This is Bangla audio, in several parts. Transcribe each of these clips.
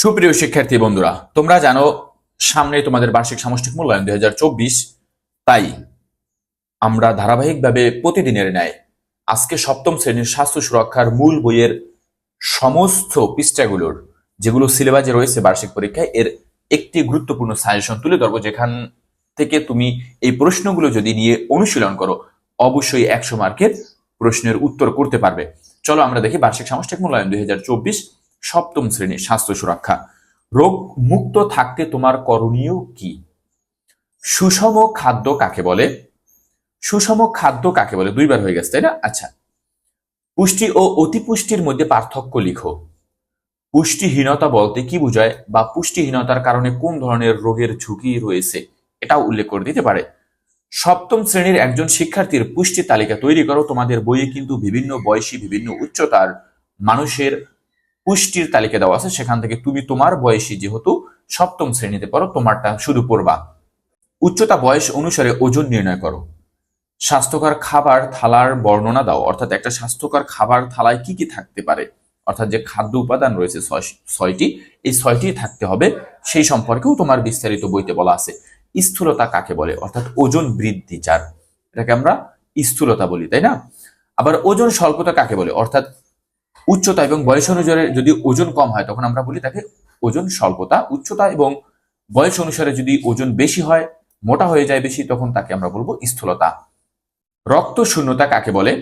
সুপ্রিয় শিক্ষার্থী বন্ধুরা, তোমরা জানো সামনে তোমাদের বার্ষিক সামষ্টিক মূল্যায়ন দুই হাজার চব্বিশ। তাই আমরা ধারাবাহিকভাবে প্রতিদিনের ন্যায় আজকে সপ্তম শ্রেণির স্বাস্থ্য সুরক্ষার মূল বইয়ের সমস্ত পৃষ্ঠাগুলোর যেগুলো সিলেবাসে রয়েছে বার্ষিক পরীক্ষায়, এর একটি গুরুত্বপূর্ণ সাজেশন তুলে ধরবো। যেখান থেকে তুমি এই প্রশ্নগুলো যদি নিয়ে অনুশীলন করো, অবশ্যই একশো মার্কের প্রশ্নের উত্তর করতে পারবে। চলো আমরা দেখি বার্ষিক সামষ্টিক মূল্যায়ন দুই হাজার চব্বিশ। সপ্তম শ্রেণির স্বাস্থ্য সুরক্ষা। রোগ মুক্ত থাকতে তোমার করণীয় কি? সুষম খাদ্য কাকে বলে? সুষম খাদ্য কাকে বলে? দুইবার হয়ে গেছে, তাই না? আচ্ছা। পুষ্টি ও অতিপুষ্টির মধ্যে পার্থক্য লিখো। পুষ্টিহীনতা বলতে কি বোঝায় বা পুষ্টিহীনতার কারণে কোন ধরনের রোগের ঝুঁকি রয়েছে? এটাও উল্লেখ করে দিতে পারে। সপ্তম শ্রেণির একজন শিক্ষার্থীর পুষ্টি তালিকা তৈরি করো। তোমাদের বইয়ে কিন্তু বিভিন্ন বয়সী, বিভিন্ন উচ্চতার মানুষের পুষ্টির তালিকা দেওয়া আছে, সেখান থেকে তুমি তোমার বয়সী যেহেতু সপ্তম শ্রেণীতে পড়ো, তোমারটা শুধু পড়বা। উচ্চতা বয়স অনুসারে ওজন নির্ণয় করো। স্বাস্থ্যকর খাবার থালার বর্ণনা দাও, অর্থাৎ একটা স্বাস্থ্যকর খাবার থালায় কি কি থাকতে পারে? অর্থাৎ যে খাদ্য উপাদান রয়েছে ছয়টি, এই ছয়টি থাকতে হবে। সেই সম্পর্কেও তোমার বিস্তারিত বইতে বলা আছে। স্থূলতা কাকে বলে? অর্থাৎ ওজন বৃদ্ধি, যার। এটাকে আমরা স্থূলতা বলি, তাই না? আবার ওজন স্বল্পতা কাকে বলে? অর্থাৎ উচ্চতা এবং বয়স অনুসারে যদি ওজন কম হয়, তখন আমরা বলি তাকে ওজন স্বল্পতা। উচ্চতা এবং বয়স অনুসারে যদি ওজন বেশি হয়, মোটা হয়ে যায় বেশি, তখন তাকে আমরা বলব স্থূলতা। রক্ত শূন্যতা কাকে বলে?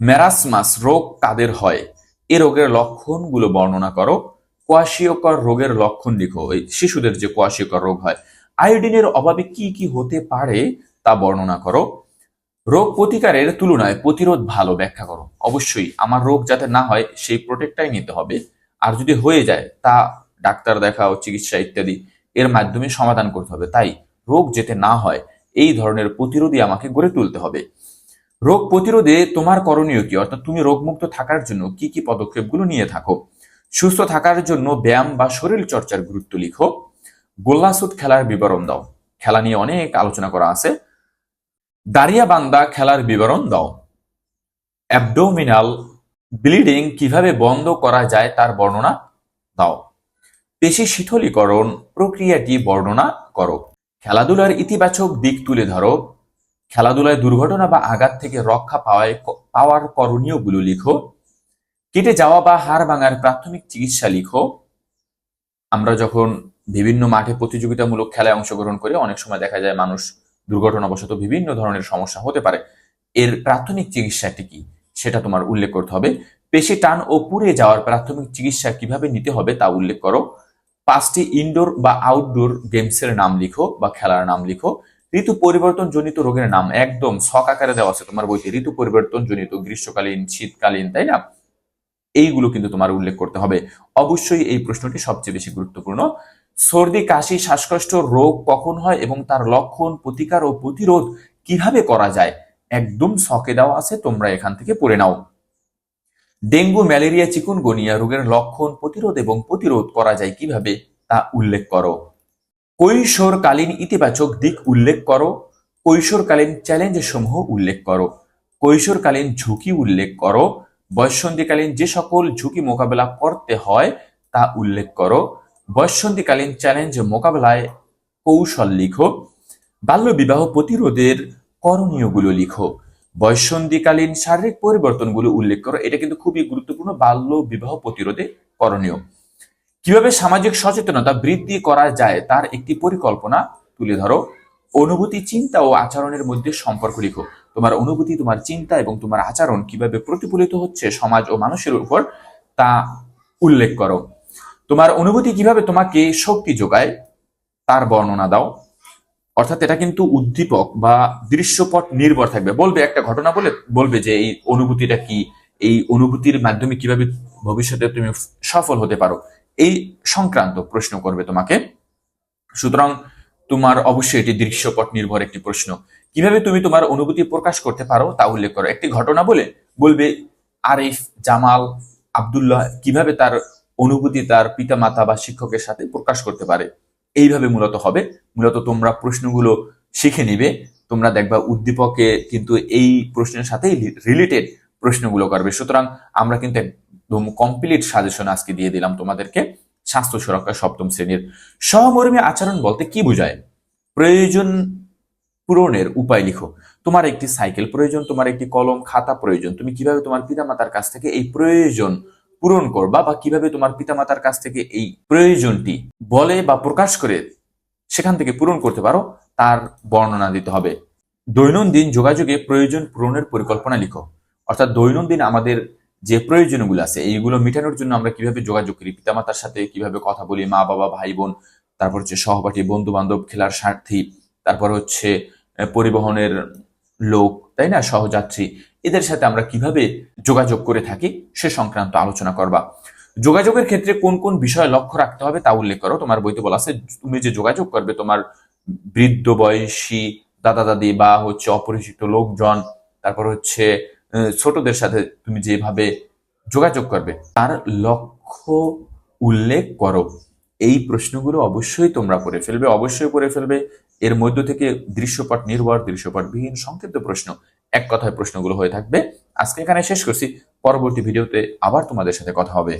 ম্যারাসমাস রোগ কাদের হয়? এ রোগের লক্ষণগুলো বর্ণনা করো। কোয়াশিয়কর রোগের লক্ষণ লিখো। এই শিশুদের যে কোয়াশিয়কর রোগ হয়, আয়োডিনের অভাবে কি কি হতে পারে তা বর্ণনা করো। রোগ প্রতিকারের তুলনায় প্রতিরোধ ভালো ব্যাখ্যা করো। অবশ্যই আমার রোগ যাতে না হয়, সেই প্রোটেক্টটাই নিতে হবে। আর যদি হয়ে যায়, তা ডাক্তার দেখাও, চিকিৎসা ইত্যাদি, এর মাধ্যমে সমাধান করতে হবে। তাই রোগ যাতে না হয়, এই ধরনের প্রতিরোধী আমাকে গড়ে তুলতে হবে। রোগ প্রতিরোধে তোমার করণীয় কি? অর্থাৎ তুমি রোগমুক্ত থাকার জন্য কি কি পদক্ষেপগুলো নিয়ে থাকো। সুস্থ থাকার জন্য ব্যায়াম বা শরীর চর্চার গুরুত্ব লিখো। গোল্লাসুট খেলার বিবরণ দাও। খেলা নিয়ে অনেক আলোচনা করা আছে। দাঁড়িয়া বান্দা খেলার বিবরণ দাও। অ্যাবডোমিনাল ব্লিডিং কীভাবে বন্ধ করা যায় তার বর্ণনা দাও। পেশি শীতলীকরণ প্রক্রিয়াটি বর্ণনা করো। খেলাধুলার ইতিবাচক দিক তুলে ধরো। খেলাধুলায় দুর্ঘটনা বা আঘাত থেকে রক্ষা পাওয়ায় পাওয়ার করণীয়গুলো লিখো। কেটে যাওয়া বা হাড় ভাঙার প্রাথমিক চিকিৎসা লিখো। আমরা যখন বিভিন্ন মাঠে প্রতিযোগিতামূলক খেলায় অংশগ্রহণ করি, অনেক সময় দেখা যায় মানুষ দুর্ঘটনাবশত বিভিন্ন ধরনের সমস্যা হতে পারে। এর প্রাথমিক চিকিৎসাটি কি? সেটা তোমার উল্লেখ করতে হবে। পেশি টান ও পুড়ে যাওয়ার প্রাথমিক চিকিৎসা কীভাবে নিতে হবে তা উল্লেখ করো। পাঁচটি ইনডোর বা আউটডোর গেমসের নাম লিখো বা খেলার নাম লিখো। ঋতু পরিবর্তন জনিত রোগের নাম একদম ছক আকারে দেওয়া আছে। তোমার বইতে ঋতু পরিবর্তন জনিত, গ্রীষ্মকালীন, শীতকালীন, তাই না? এইগুলো কিন্তু তোমার উল্লেখ করতে হবে। অবশ্যই এই প্রশ্নটি সবচেয়ে বেশি গুরুত্বপূর্ণ। সর্দি, কাশি, শ্বাসকষ্ট রোগ কখন হয় এবং তার লক্ষণ, প্রতিকার ও প্রতিরোধ কীভাবে করা যায়? একদম ছকে দেওয়া আছে, তোমরা এখান থেকে পড়ে নাও। ডেঙ্গু, ম্যালেরিয়া চিকুনগুনিয়া রোগের লক্ষণ, প্রতিরোধ এবং প্রতিরোধ করা যায় কীভাবে তা উল্লেখ করো। কৈশোরকালীন ইতিবাচক দিক উল্লেখ করো। কৈশোরকালীন চ্যালেঞ্জ সমূহ উল্লেখ করো। কৈশোরকালীন ঝুঁকি উল্লেখ করো। বয়সন্ধিকালীন যে সকল ঝুঁকি মোকাবেলা করতে হয় তা উল্লেখ করো। বয়ঃসন্ধিকালীন চ্যালেঞ্জ মোকাবেলায় কৌশল লিখো বাল্য বিবাহ প্রতিরোধের করণীয়গুলো লিখো। বয়সন্ধিকালীন শারীরিক পরিবর্তনগুলো উল্লেখ করো, এটা কিন্তু খুবই গুরুত্বপূর্ণ বাল্য বিবাহ প্রতিরোধে করণীয়। কীভাবে সামাজিক সচেতনতা বৃদ্ধি করা যায় তার একটি পরিকল্পনা তুলে ধরো। অনুভূতি, চিন্তা ও আচরণের মধ্যে সম্পর্ক লিখো। তোমার অনুভূতি, তোমার চিন্তা এবং তোমার আচরণ কীভাবে প্রতিফলিত হচ্ছে সমাজ ও মানুষের উপর তা উল্লেখ করো। তোমার অনুভূতি কীভাবে তোমাকে শক্তি যোগায়, তার বর্ণনা দাও। অর্থাৎ এটা কিন্তু উদ্দীপক বা দৃশ্যপট নির্ভর থাকবে। বলবে একটা ঘটনা বলে, বলবে যে এই অনুভূতিটা কি, এই অনুভূতির মাধ্যমে কীভাবে ভবিষ্যতে তুমি সফল হতে পারো। এই সংক্রান্ত প্রশ্ন করবে তোমাকে। সুতরাং তোমার অবশ্যই এটি দৃশ্যপট নির্ভর একটি প্রশ্ন। কীভাবে তুমি তোমার অনুভূতি প্রকাশ করতে পারো তা উল্লেখ করো। একটি ঘটনা বলে, বলবে আরিফ জামাল আব্দুল্লাহ কীভাবে তার অনুভূতি তার পিতামাতা বা শিক্ষকের সাথে প্রকাশ করতে পারে। এইভাবে মূলত হবে। মূলত তোমরা প্রশ্নগুলো শিখে নিবে। তোমরা দেখবা উদ্দীপকে কিন্তু এই প্রশ্নের সাথেই রিলেটেড প্রশ্নগুলো করবে। সুতরাং আমরা কিন্তু একদম কমপ্লিট সাজেশন আজকে দিয়ে দিলাম তোমাদেরকে। স্বাস্থ্য সুরক্ষা সপ্তম শ্রেণির সহমর্মী আচরণ বলতে কি বোঝায়? প্রয়োজন পূরণের উপায় লিখো। তোমার একটি সাইকেল প্রয়োজন, তোমার একটি কলম, খাতা প্রয়োজন। তুমি কীভাবে তোমার পিতামাতার কাছ থেকে এই প্রয়োজন পূরণ করবা বা কীভাবে তোমার পিতামাতার কাছ থেকে এই প্রয়োজনটি বলে বা প্রকাশ করে সেখান থেকে পূরণ করতে পারো, তার বর্ণনা দিতে হবে। দৈনন্দিন যোগাযোগে প্রয়োজন পূরণের পরিকল্পনা লিখো। অর্থাৎ দৈনন্দিন আমাদের যে প্রয়োজনগুলো আছে, এইগুলো মেটানোর জন্য আমরা কীভাবে যোগাযোগ করি, পিতামাতার সাথে কীভাবে কথা বলি, মা, বাবা, ভাই, বোন, তারপর হচ্ছে সহপাঠী বন্ধু বান্ধব খেলার স্বার্থী তারপর হচ্ছে পরিবহনের লোক, তাই না? সহযাত্রী এদের সাথে আমরা কীভাবে যোগাযোগ করে থাকি সে সংক্রান্ত আলোচনা করবা। যোগাযোগের ক্ষেত্রে কোন কোন বিষয়ে লক্ষ্য রাখতে হবে তা উল্লেখ করো। তোমার বইতে বলা আছে, তুমি যে যোগাযোগ করবে, তোমার বৃদ্ধ, বয়সী, দাদা, দাদি বা হচ্ছে অপরিচিত লোকজন, তারপর হচ্ছে ছোটদের সাথে তুমি যেভাবে যোগাযোগ করবে, তার লক্ষ্য উল্লেখ করো। এই প্রশ্নগুলো অবশ্যই তোমরা করে ফেলবে, অবশ্যই করে ফেলবে। এর মধ্য থেকে দৃশ্যপট নির্ভর, দৃশ্যপটবিহীন, সংক্ষিপ্ত প্রশ্ন। এক কথায় প্রশ্নগুলো হয়ে থাকবে। আজকে এখানে শেষ করছি। পরবর্তী ভিডিওতে আবার তোমাদের সাথে কথা হবে।